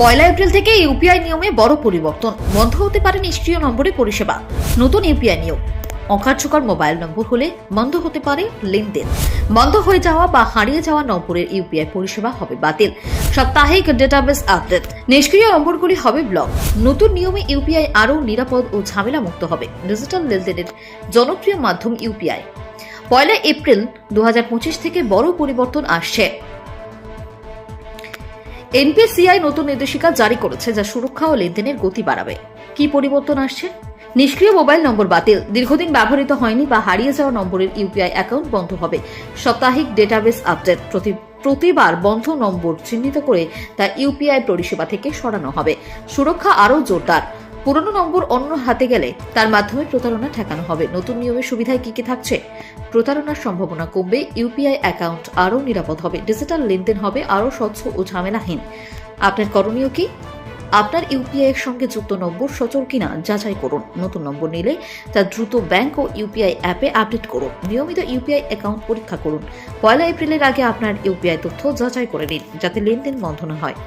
পয়লা April থেকে UPI নিয়মে বড় পরিবর্তন। বন্ধ হতে পারে নিষ্ক্রিয় নম্বরে পরিষেবা। নতুন ইউপিআই নিয়ম। অকার্যকর মোবাইল নম্বর হলে বন্ধ হতে পারে লেনদেন। বন্ধ হয়ে যাওয়া বা হারিয়ে যাওয়া নম্বরের ইউপিআই পরিষেবা হবে বাতিল। সাপ্তাহিক ডেটাবেস আপডেট। নিষ্ক্রিয় নম্বরগুলি হবে ব্লক। নতুন নিয়মে ইউপিআই আরও নিরাপদ ও ঝামেলা মুক্ত হবে। ডিজিটাল লেনদেনের জনপ্রিয় মাধ্যম ইউপিআই। পয়লা এপ্রিল দু হাজার পঁচিশ থেকে বড় পরিবর্তন আসছে। এনপিসিআই নতুন নির্দেশিকা জারি করেছে যা সুরক্ষা ও লেনদেনের গতি বাড়াবে। কি পরিবর্তন আসছে? নিষ্ক্রিয় মোবাইল নম্বর বাতিল। দীর্ঘদিন ব্যবহৃত হয়নি বা হারিয়ে যাওয়া নম্বরের ইউপিআই অ্যাকাউন্ট বন্ধ হবে। সাপ্তাহিক ডেটাবেস আপডেট প্রতি, প্রতিবার বন্ধ নম্বর চিহ্নিত করে তা ইউপিআই পরিষেবা থেকে সরানো হবে। সুরক্ষা আরও জোরদার। পুরনো নম্বর অন্য হাতে গেলে তার মাধ্যমে প্রতারণা ঠেকানো হবে। নতুন নিয়মের সুবিধায় কি কি থাকছে? প্রতারণার সম্ভাবনা কমবে, ইউপিআই অ্যাকাউন্ট আরও নিরাপদ হবে, ডিজিটাল লেনদেন হবে আরও স্বচ্ছ ও ঝামেলাহীন। আপনার করণীয় কি? আপনার ইউপিআই এর সঙ্গে যুক্ত নম্বর সচল কিনা যাচাই করুন। নতুন নম্বর নিলে তা দ্রুত ব্যাংক ও ইউপিআই অ্যাপে আপডেট করুন। নিয়মিত ইউপিআই অ্যাকাউন্ট পরীক্ষা করুন। পয়লা এপ্রিলের আগে আপনার ইউপিআই তথ্য যাচাই করে নিন, যাতে লেনদেন বন্ধ না হয়।